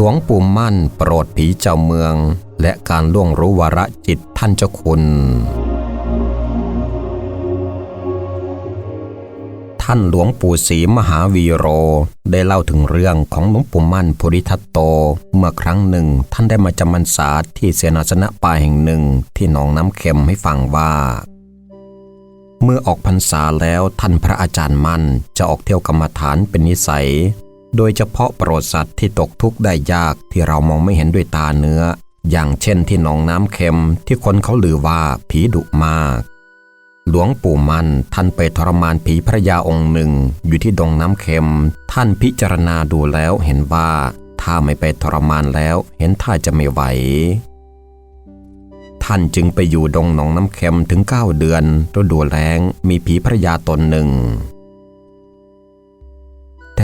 หลวงปู่มั่นโปรดผีเจ้าเมือง และการล่วงรู้วาระจิตท่านเจ้าคุณ ท่านหลวงปู่ศรีมหาวีโร ได้เล่าถึงเรื่องของหลวงปู่มั่นภูริทัตโต เมื่อครั้งหนึ่งท่านได้มาจำพรรษาที่เสนาสนะป่าแห่งหนึ่งที่หนองน้ำเค็มให้ฟังว่าเมื่อออกพรรษาแล้วท่านพระอาจารย์มั่นจะออกเที่ยวกรรมฐานเป็นนิสัย โดยเฉพาะโปรดสัตว์ที่ตกทุกข์ได้ยากที่เรามองไม่เห็นด้วยตาเนื้อ อย่างเช่นที่หนองน้ำเค็มที่คนเขาลือว่าผีดุมาก หลวงปู่มันท่านไปทรมานผีพระยาองค์หนึ่ง อยู่ที่ดงน้ำเค็ม ท่านพิจารณาดูแล้วเห็นว่า ถ้าไม่ไปทรมานแล้วเห็นท่าจะไม่ไหว ท่านจึงไปอยู่ดงหนองน้ำเค็มถึงเก้าเดือนฤดูแล้งมีผีพระยาตนหนึ่ง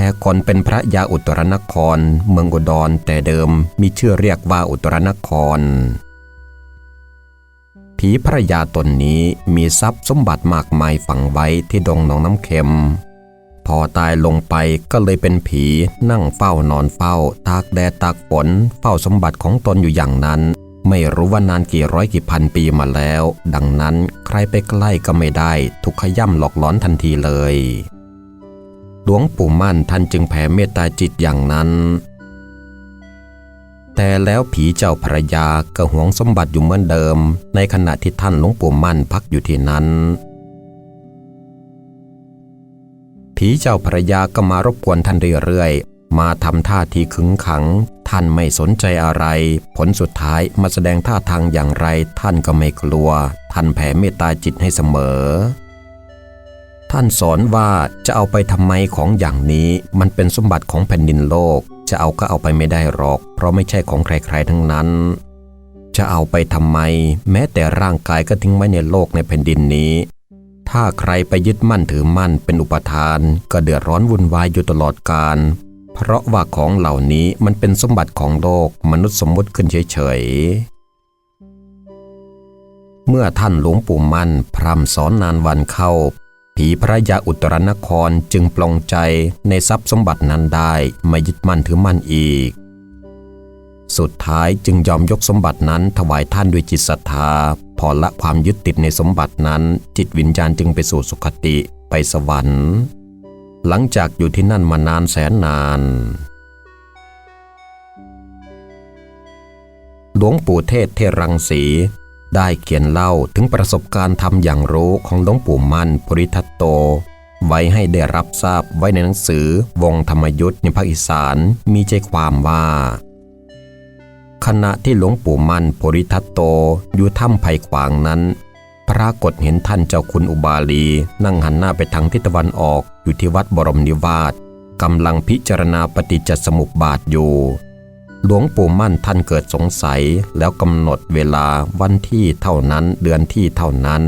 แต่คนเป็นพระยาอุตรนคร เมืองอุดรแต่เดิมมีชื่อเรียกว่าอุตรนคร ผีพระยาตนนี้มีทรัพย์สมบัติมากมายฝังไว้ที่ดงหนองน้ำเค็ม พอตายลงไปก็เลยเป็นผีนั่งเฝ้านอนเฝ้า ตากแดดตากฝนเฝ้าสมบัติของตนอยู่อย่างนั้น ไม่รู้ว่านานกี่ร้อยกี่พันปีมาแล้ว ดังนั้นใครไปใกล้ก็ไม่ได้ ถูกขย่ำหลอกหลอนทันทีเลย หลวงปู่มั่นท่านจึงแผ่เมตตาจิตอย่างนั้น แต่แล้วผีเจ้าพรยาก็หวงสมบัติอยู่เหมือนเดิม ในขณะที่ท่านหลวงปู่มั่นพักอยู่ที่นั้น ผีเจ้าพรยาก็มารบกวนท่านเรื่อยๆ มาทำท่าทีขึงขัง ท่านไม่สนใจอะไร ผลสุดท้ายมาแสดงท่าทางอย่างไร ท่านก็ไม่กลัว ท่านแผ่เมตตาจิตให้เสมอ ท่านสอนว่าจะเอาไปทำไมของอย่างนี้ มันเป็นสมบัติของแผ่นดินโลก จะเอาก็เอาไปไม่ได้หรอก เพราะไม่ใช่ของใครๆทั้งนั้น จะเอาไปทำไม แม้แต่ร่างกายก็ทิ้งไว้ในโลกในแผ่นดินนี้ ถ้าใครไปยึดมั่นถือมั่นเป็นอุปทาน ก็เดือดร้อนวุ่นวายอยู่ตลอดกาลเพราะว่าของเหล่านี้มันเป็นสมบัติของโลกมนุษย์สมมติขึ้นเฉยๆเมื่อท่านหลวงปู่มั่นพร่ำสอนนานวันเข้า ผีพระยาอุตรนครจึงปลงใจในทรัพย์สมบัตินั้นได้ไม่ยึดมั่นถือมั่นอีก สุดท้ายจึงยอมยกสมบัตินั้นถวายท่านด้วยจิตศรัทธา พอละความยึดติดในสมบัตินั้น จิตวิญญาณจึงไปสู่สุคติไปสวรรค์ หลังจากอยู่ที่นั่นมานานแสนนาน หลวงปู่เทศเทรังสี ได้เขียนเล่าถึงประสบการณ์ทำอย่างรู้ของหลวงปู่มั่นปริทัตโต ไว้ให้ได้รับทราบไว้ในหนังสือวงธรรมยุทธ์ในภาคอีสานมีใจความว่า ขณะที่หลวงปู่มั่นปริทัตโตอยู่ถ้ำไผ่ขวางนั้น ปรากฏเห็นท่านเจ้าคุณอุบาลี นั่งหันหน้าไปทางทิศตะวันออกอยู่ที่วัดบรมนิวาสกำลังพิจารณาปฏิจจสมุปบาทอยู่ หลวงปู่มั่นท่านเกิดสงสัยแล้วกำหนดเวลาวันที่เท่านั้นเดือนที่เท่านั้น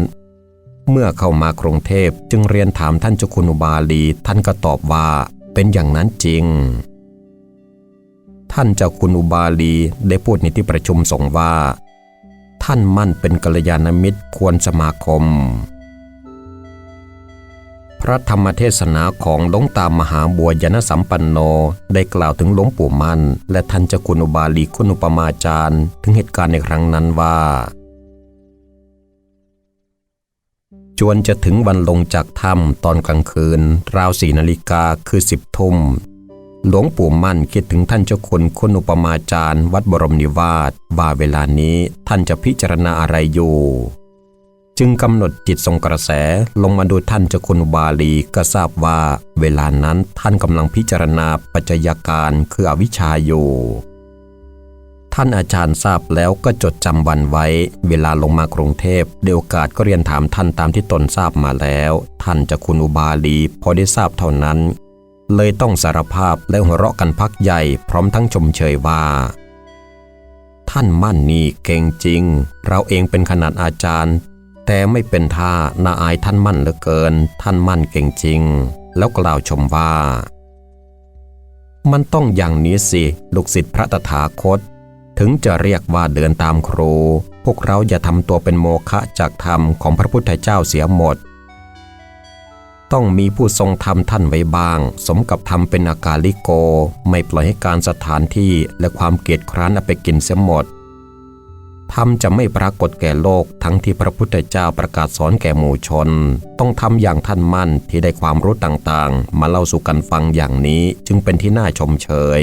เมื่อเข้ามากรุงเทพจึงเรียนถามท่านเจ้าคุณอุบาลีท่านก็ตอบว่าเป็นอย่างนั้นจริง ท่านเจ้าคุณอุบาลีได้พูดในที่ประชุมสงฆ์ว่า ท่านมั่นเป็นกัลยาณมิตรควรสมาคม พระธรรมเทศนาของหลวงตามหาบัวยนสัมปันโน ได้กล่าวถึงหลวงปู่มั่น และท่านเจ้าคุณอุบาลีคุณอุปมาจารย์ ถึงเหตุการณ์ในครั้งนั้นว่า จวนจะถึงวันลงจากถ้ำตอนกลางคืน ราวสี่นาฬิกาคือสิบทุ่มหลวงปู่มั่นคิดถึงท่านเจ้าคุณคุณอุปมาจารย์ วัดบรมนิวาสว่าเวลานี้ท่านจะพิจารณาอะไรอยู่ จึงกำหนดจิตทรงกระแสลงมาดูท่านเจ้าคุณบาลีก็ทราบว่า เวลานั้นท่านกำลังพิจารณาปัจจัยการคืออวิชชาอยู่ท่านอาจารย์ทราบแล้วก็จดจำวันไว้ เวลาลงมากรุงเทพเดียวโอกาสก็เรียนถามท่านตามที่ตนทราบมาแล้ว ท่านเจะคุณอุบาลีพอได้ทราบเท่านั้น เลยต้องสารภาพและหัวเราะกันพักใหญ่พร้อมทั้งชมเชยว่า ท่านมั่นนี่เก่งจริง เราเองเป็นขนาดอาจารย์ แต่ไม่เป็นท่าน่าอายท่านมั่นเหลือเกิน ท่านมั่นเก่งจริง แล้วกล่าวชมว่า มันต้องอย่างนี้สิ ลูกศิษย์พระตถาคต ถึงจะเรียกว่าเดินตามครู พวกเราอย่าทำตัวเป็นโมฆะจากธรรมของพระพุทธเจ้าเสียหมด ต้องมีผู้ทรงธรรมท่านไว้บ้าง สมกับธรรมเป็นอากาลิโก ไม่ปล่อยให้การสถานที่และความเกียจคร้านเอาไปกินเสียหมด ธรรมจะไม่ปรากฏแก่โลกทั้งที่พระพุทธเจ้าประกาศสอนแก่หมู่ชน ต้องทำอย่างท่านมั่นที่ได้ความรู้ต่างๆ มาเล่าสู่กันฟังอย่างนี้จึงเป็นที่น่าชมเชย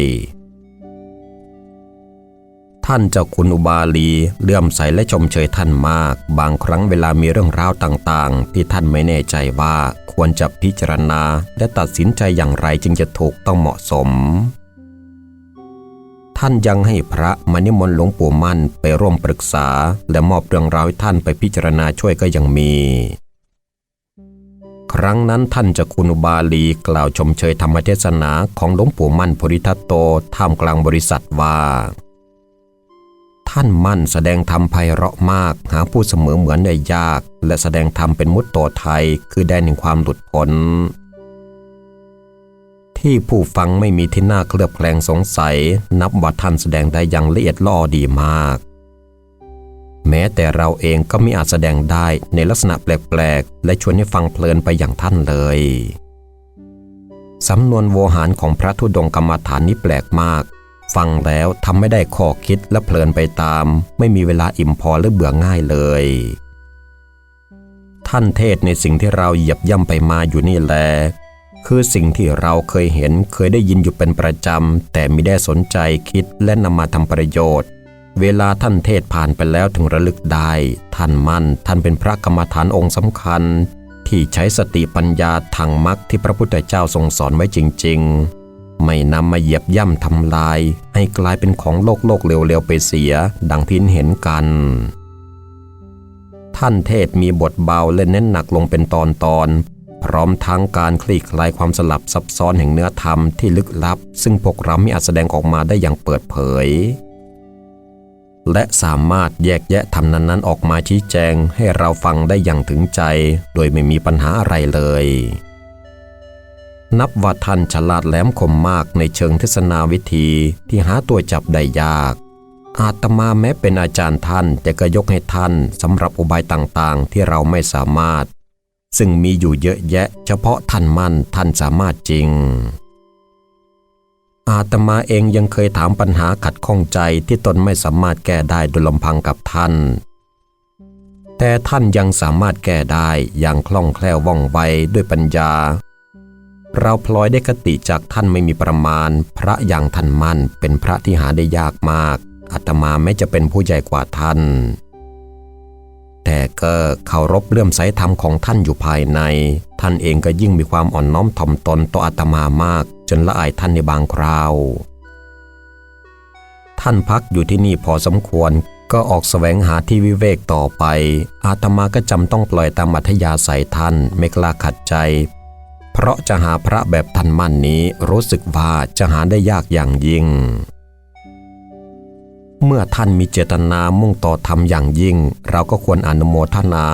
ท่านเจ้าคุณอุบาลีเลื่อมใสและชมเชยท่านมาก บางครั้งเวลามีเรื่องราวต่างๆ ที่ท่านไม่แน่ใจว่าควรจะพิจารณา และตัดสินใจอย่างไรจึงจะถูกต้องเหมาะสม ท่านยังให้พระมานิมนต์หลวงปู่มั่นไปร่วมปรึกษา และมอบเรื่องราวให้ท่านไปพิจารณาช่วยก็ยังมี ครั้งนั้นท่านจะคุณบาลีกล่าวชมเชยธรรมเทศนาของหลวงปู่มั่นภริทัตโตท่ามกลางบริษัทว่าท่านมั่นแสดงธรรมไพเราะมากหาผู้เสมอเหมือนได้ยาก และแสดงธรรมเป็นมุตโตไทยคือแดนแห่งความหลุดพ้น ที่ผู้ฟังไม่มีที่น่าเคลือบแคลงสงสัย นับว่าท่านแสดงได้อย่างละเอียดล่อดีมาก แม้แต่เราเองก็ไม่อาจแสดงได้ในลักษณะแปลกๆ และชวนให้ฟังเพลินไปอย่างท่านเลยสำนวนโวหารของพระธุดงค์กรรมฐานนี้แปลกมาก ฟังแล้วทำไม่ได้ข้อคิดและเพลินไปตาม ไม่มีเวลาอิ่มพอหรือเบื่อง่ายเลย ท่านเทศในสิ่งที่เราเหยียบย่ำไปมาอยู่นี่แหละ คือสิ่งที่เราเคยเห็นเคยได้ยินอยู่เป็นประจำ แต่ไม่ได้สนใจคิดและนำมาทำประโยชน์ เวลาท่านเทศผ่านไปแล้วถึงระลึกได้ ท่านมั่น ท่านเป็นพระกรรมฐานองค์สำคัญ ที่ใช้สติปัญญาทางมรรคที่พระพุทธเจ้าทรงสอนไว้จริง ๆ ไม่นำมาเหยียบย่ำทำลาย ให้กลายเป็นของโลกโลกเร็วๆไปเสีย ดังที่เห็นกัน ท่านเทศมีบทเบาและเน้นหนักลงเป็นตอนตอนๆ พร้อมทั้งการคลี่คลายความสลับซับซ้อนแห่งเนื้อธรรมที่ลึกลับ ซึ่งพวกเราไม่อาจแสดงออกมาได้อย่างเปิดเผย และสามารถแยกแยะธรรมนั้นๆ ออกมาชี้แจงให้เราฟังได้อย่างถึงใจ โดยไม่มีปัญหาอะไรเลย นับว่าท่านฉลาดแหลมคมมากในเชิงทศนาวิธีที่หาตัวจับได้ยากอาตมาแม้เป็นอาจารย์ท่านแต่ก็ยกให้ท่านสำหรับอุบายต่างๆ ที่เราไม่สามารถ ซึ่งมีอยู่เยอะแยะ เฉพาะท่านมั่นท่านสามารถจริง อาตมาเองยังเคยถามปัญหาขัดข้องใจที่ตนไม่สามารถแก้ได้โดยลำพังกับท่าน แต่ท่านยังสามารถแก้ได้อย่างคล่องแคล่วว่องไวด้วยปัญญา เราพลอยได้คติจากท่านไม่มีประมาณ พระอย่างท่านมั่นเป็นพระที่หาได้ยากมากอาตมาแม้จะเป็นผู้ใหญ่กว่าท่าน แต่ก็เคารพเลื่อมใสธรรมของท่านอยู่ภายใน ท่านเองก็ยิ่งมีความอ่อนน้อมถ่อมตนต่ออาตมามาก จนละอายท่านในบางคราว ท่านพักอยู่ที่นี่พอสมควรก็ออกแสวงหาที่วิเวกต่อไป อาตมาก็จำต้องปล่อยตามอัธยาศัยท่านไม่กล้าขัดใจ เพราะจะหาพระแบบท่านมั่นนี้รู้สึกว่าจะหาได้ยากอย่างยิ่ง เมื่อท่านมีเจตนามุ่งต่อธรรมอย่างยิ่ง เราก็ควรอนุโมทนา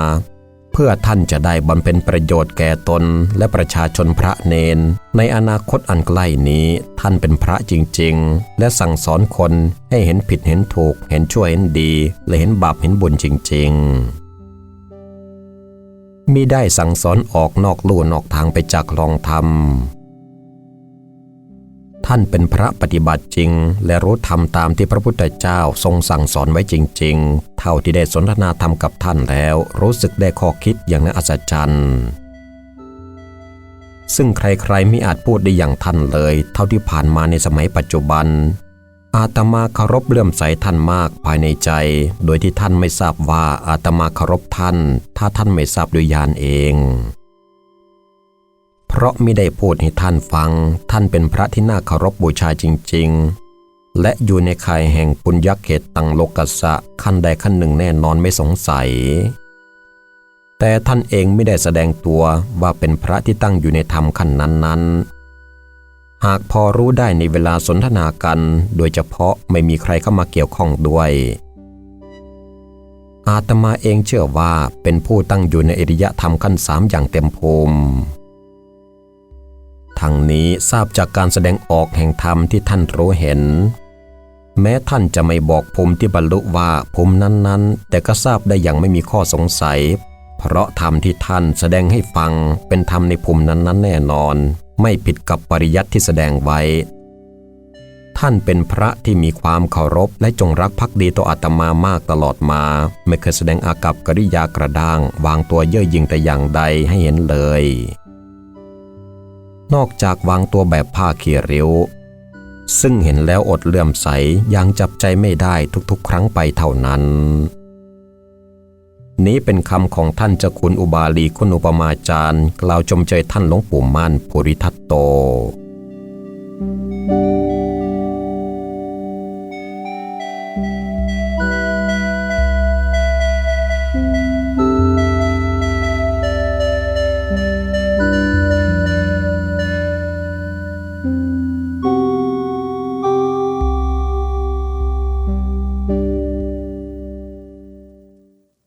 เพื่อท่านจะได้บำเพ็ญประโยชน์แก่ตนและประชาชนพระเนน ในอนาคตอันใกล้นี้ท่านเป็นพระจริง ๆ และสั่งสอนคนให้เห็นผิดเห็นถูก เห็นชั่วเห็นดี และเห็นบาปเห็นบุญจริง ๆมิได้สั่งสอนออกนอกลู่นอกทางไปจากลองธรรม ท่านเป็นพระปฏิบัติจริง และรู้ธรรมตามที่พระพุทธเจ้าทรงสั่งสอนไว้จริง ๆ เท่าที่ได้สนทนาธรรมกับท่านแล้ว รู้สึกได้ข้อคิดอย่างน่าอัศจรรย์ซึ่งใครๆไม่อาจพูดได้อย่างท่านเลย เท่าที่ผ่านมาในสมัยปัจจุบัน อาตมาเคารพเลื่อมใสท่านมากภายในใจ โดยที่ท่านไม่ทราบว่าอาตมาเคารพท่าน ถ้าท่านไม่ทราบด้วยญาณเอง เพราะไม่ได้พูดให้ท่านฟัง ท่านเป็นพระที่น่าเคารพบูชาจริง ๆ และอยู่ในข่ายแห่งปุญญเขตตังโลกัสสะขั้นใดขั้นหนึ่งแน่นอนไม่สงสัย แต่ท่านเองไม่ได้แสดงตัวว่าเป็นพระที่ตั้งอยู่ในธรรมขั้นนั้นๆ หากพอรู้ได้ในเวลาสนทนากัน โดยเฉพาะไม่มีใครเข้ามาเกี่ยวข้องด้วยอาตมาเองเชื่อว่าเป็นผู้ตั้งอยู่ในอริยธรรมขั้นสามอย่างเต็มภูมิ ทางนี้ทราบจากการแสดงออกแห่งธรรมที่ท่านรู้เห็น แม้ท่านจะไม่บอกภูมิที่บรรลุว่าภูมินั้นๆ แต่ก็ทราบได้อย่างไม่มีข้อสงสัยเพเพราะธรรมที่ท่านแสดงให้ฟังเป็นธรรมในภูมินั้นๆ แน่นอน ไม่ผิดกับปริยัติที่แสดงไว้ ท่านเป็นพระที่มีความเคารพและจงรักภักดีต่ออาตมามากตลอดมา ไม่เคยแสดงอากับกริยากระด้าง วางตัวเย่อหยิ่งแต่อย่างใดให้เห็นเลย นอกจากวางตัวแบบผ้าเขียริ้ว ซึ่งเห็นแล้วอดเลื่อมใสยังจับใจไม่ได้ทุกๆ ครั้งไปเท่านั้น นี้เป็นคำของท่านเจ้าคุณอุบาลีคุณอุปมาจารย์กล่าวจมใจท่านหลวงปู่ม่านภูริทัตโต